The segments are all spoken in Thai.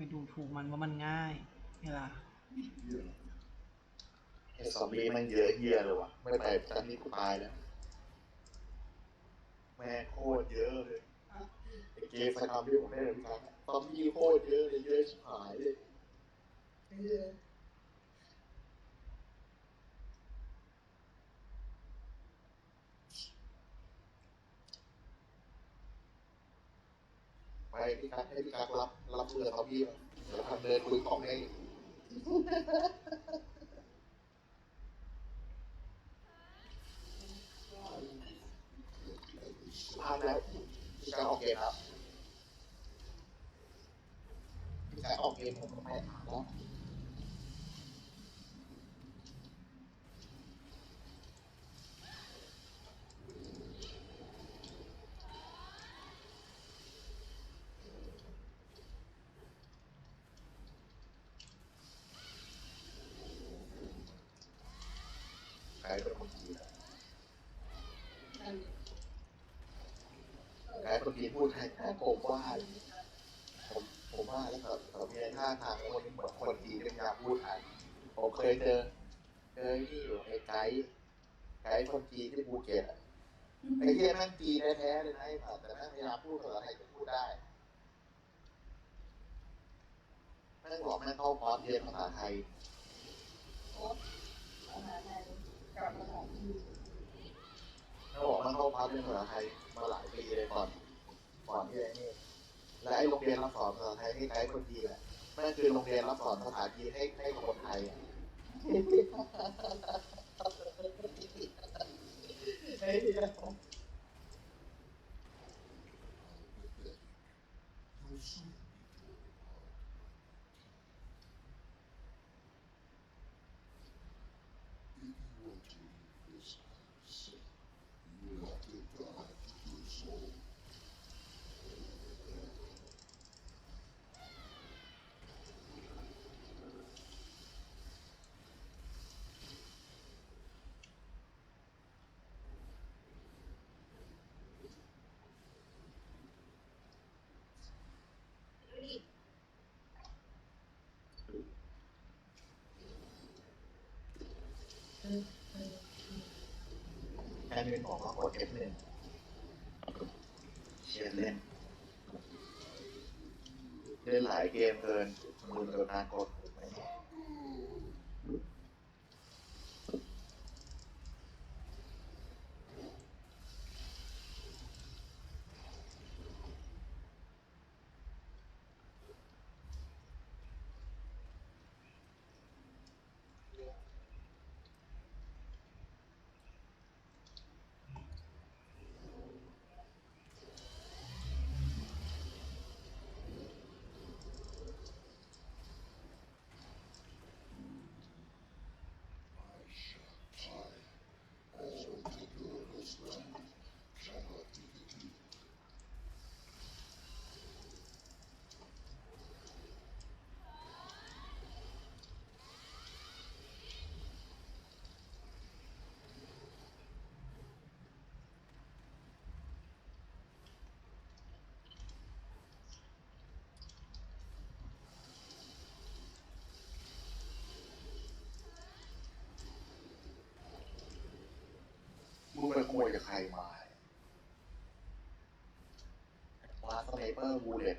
ไปดูถูกมันว่ามันง่ายเวลาไอ้ซอมบี้มันเยอะเฮียเลยวะไม่ไปตอนนี้กูตายแล้ว แม่โคตรเยอะเลยไอ้เกมสกรรมที่ผมได้เลยพี่ครับซอมบี้โคตรเยอะเลยเยอะชิบหายเลยเหี้ยไป พี่กั๊กให้พี่กั๊กรับรับมือกับซอมบี้เดี๋ยวทำเดินคุยของให้พลาดแล้วพี่การออกเกมครับพี่การออกเกมผมไม่ถามแล้ว ใครเป็นคนจีนอะใครคนจีนพูดไทยแค่ผมว่าผมผมว่าแล้วแบบแบบมีท่าทางคนเหมือนคนจีนเป็นยามพูดไทยผมเคยเจอเจอนี่อยู่ไอ้ไกด์ไกด์คนจีนที่ภูเก็ตไอ้เหี้ยแม่งจีนแท้ๆเลยนะไอ้สัตว์แต่แม่งพยายามพูดภาษาไทยจนพูดได้แม่งบอกแม่งเข้าคอร์สเรียนภาษาไทย เขาบอกมันเข้าพักเรื่องภาษาไทยมาหลายปีเลยก่อน ก่อนที่ไอ้นี่ และไอ้โรงเรียนรับสอนภาษาไทยให้ใช้คนดีแหละนั่นคือโรงเรียนรับสอนภาษาจีนให้ให้คนไทยอะไอ้เหี้ย แค่เป็นออกก็กด F หนึ่งเชียร์เล่นเล่นหลายเกมเกินมือเกินนานกดไม่แน่ มึงไปขโมย จากใครมาลาสไนเปอร์บูเลต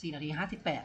สี่นาทีห้าสิบแปด